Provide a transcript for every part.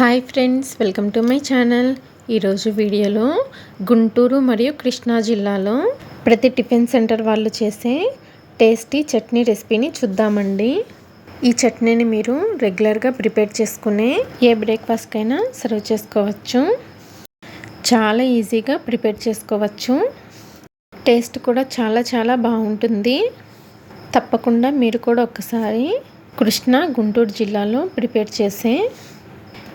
Hi friends welcome to my channel. ఈరోజు వీడియోలో గుంటూరు మరియు కృష్ణా జిల్లాలో ప్రతి టిఫిన్ సెంటర్ వాళ్ళు చేసే టేస్టీ చట్నీ రెసిపీని చూద్దామండి. ఈ చట్నీని మీరు రెగ్యులర్గా ప్రిపేర్ చేసుకునే ఏ బ్రేక్ఫాస్ట్కైనా సర్వ్ చేసుకోవచ్చు. చాలా ఈజీగా ప్రిపేర్ చేసుకోవచ్చు. టేస్ట్ కూడా చాలా చాలా బాగుంటుంది. తప్పకుండా మీరు కూడా ఒకసారి కృష్ణా గుంటూరు జిల్లాలో ప్రిపేర్ చేసే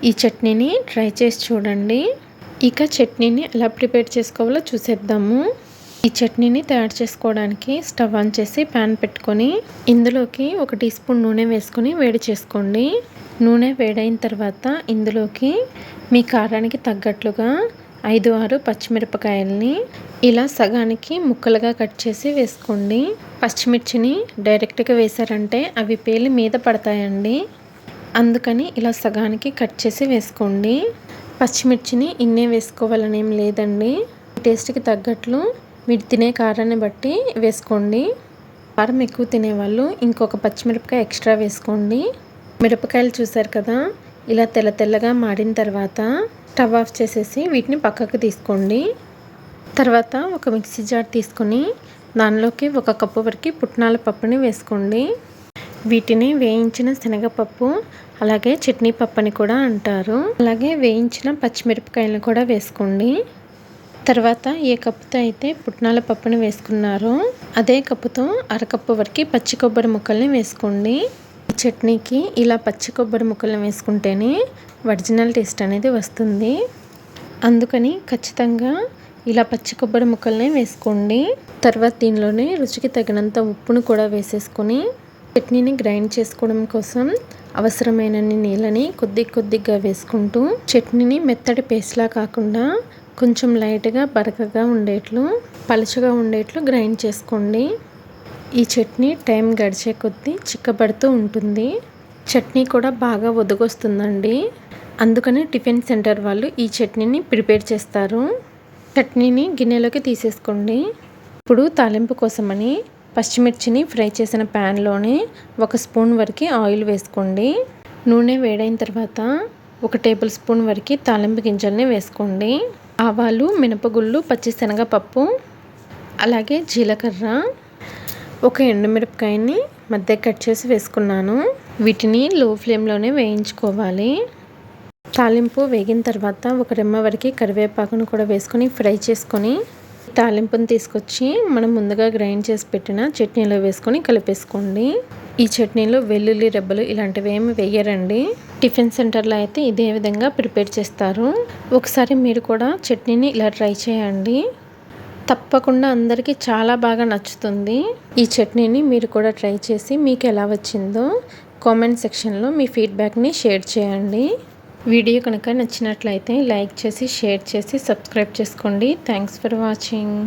ఈ చట్నీని ట్రై చేసి చూడండి. ఇక చట్నీని ఎలా ప్రిపేర్ చేసుకోవాలో చూసేద్దాము. ఈ చట్నీని తయారు చేసుకోవడానికి స్టవ్ ఆన్ చేసి ప్యాన్ పెట్టుకొని ఇందులోకి ఒక టీ స్పూన్ నూనె వేసుకొని వేడి చేసుకోండి. నూనె వేడైన తర్వాత ఇందులోకి మీ కారానికి తగ్గట్లుగా ఐదు ఆరు పచ్చిమిరపకాయల్ని ఇలా సగానికి ముక్కలుగా కట్ చేసి వేసుకోండి. పచ్చిమిర్చిని డైరెక్ట్గా వేసారంటే అవి పేలి మీద పడతాయండి. అందుకని ఇలా సగానికి కట్ చేసి వేసుకోండి. పచ్చిమిర్చిని ఇన్నే వేసుకోవాలని ఏం లేదండి. టేస్ట్కి తగ్గట్లు మీరు తినే కారాన్ని బట్టి వేసుకోండి. కారం ఎక్కువ తినేవాళ్ళు ఇంకొక పచ్చిమిరపకాయ ఎక్స్ట్రా వేసుకోండి. మిరపకాయలు చూసారు కదా ఇలా తెల్ల తెల్లగా మాడిన తర్వాత స్టవ్ ఆఫ్ చేసేసి వీటిని పక్కకు తీసుకోండి. తర్వాత ఒక మిక్సీ జార్ తీసుకొని దానిలోకి ఒక కప్పు వరకు పుట్నాల పప్పుని వేసుకోండి. వీటిని వేయించిన శనగపప్పు అలాగే చట్నీ పప్పు అని కూడా అంటారు. అలాగే వేయించిన పచ్చిమిరపకాయలను కూడా వేసుకోండి. తర్వాత ఏ కప్పుతో అయితే పుట్నాల పప్పుని వేసుకున్నారో అదే కప్పుతో అరకప్పు వరకు పచ్చి కొబ్బరి ముక్కల్ని వేసుకోండి. చట్నీకి ఇలా పచ్చి కొబ్బరి ముక్కల్ని వేసుకుంటేనే ఒరిజినల్ టేస్ట్ అనేది వస్తుంది. అందుకని ఖచ్చితంగా ఇలా పచ్చి కొబ్బరి ముక్కల్ని వేసుకోండి. తర్వాత దీనిలోనే రుచికి తగినంత ఉప్పును కూడా వేసేసుకొని చట్నీని గ్రైండ్ చేసుకోవడం కోసం అవసరమైన నీళ్ళని కొద్ది కొద్దిగా వేసుకుంటూ చట్నీని మెత్తటి పేస్ట్లా కాకుండా కొంచెం లైట్గా బరకగా ఉండేట్లు పలుచగా ఉండేట్లు గ్రైండ్ చేసుకోండి. ఈ చట్నీ టైం గడిచే కొద్దీ చిక్కబడుతూ ఉంటుంది. చట్నీ కూడా బాగా ఒదగొస్తుందండి. అందుకని టిఫిన్ సెంటర్ వాళ్ళు ఈ చట్నీని ప్రిపేర్ చేస్తారు. చట్నీని గిన్నెలోకి తీసేసుకోండి. ఇప్పుడు తాలింపు కోసమని పచ్చిమిర్చిని ఫ్రై చేసిన ప్యాన్లోనే ఒక స్పూన్ వరకు ఆయిల్ వేసుకోండి. నూనె వేడైన తర్వాత ఒక టేబుల్ స్పూన్ వరకు తాలింపు గింజల్ని వేసుకోండి. ఆవాలు మినపగుళ్ళు పచ్చిశనగపప్పు అలాగే జీలకర్ర ఒక ఎండుమిరపకాయని మధ్య కట్ చేసి వేసుకున్నాను. వీటిని లో ఫ్లేమ్లోనే వేయించుకోవాలి. తాలింపు వేగిన తర్వాత ఒక రెమ్మ వరకు కరివేపాకును కూడా వేసుకొని ఫ్రై చేసుకొని తాలింపుని తీసుకొచ్చి మనం ముందుగా గ్రైండ్ చేసి పెట్టిన చట్నీలో వేసుకొని కలిపేసుకోండి. ఈ చట్నీలో వెల్లుల్లి రెబ్బలు ఇలాంటివి ఏమి వేయరండి. టిఫిన్ సెంటర్లో అయితే ఇదే విధంగా ప్రిపేర్ చేస్తారు. ఒకసారి మీరు కూడా చట్నీని ఇలా ట్రై చేయండి. తప్పకుండా అందరికీ చాలా బాగా నచ్చుతుంది. ఈ చట్నీని మీరు కూడా ట్రై చేసి మీకు ఎలా వచ్చిందో కామెంట్ సెక్షన్లో మీ ఫీడ్బ్యాక్ని షేర్ చేయండి. వీడియో కనుక నచ్చినట్లయితే లైక్ చేసి షేర్ చేసి సబ్స్క్రైబ్ చేసుకోండి. Thanks for watching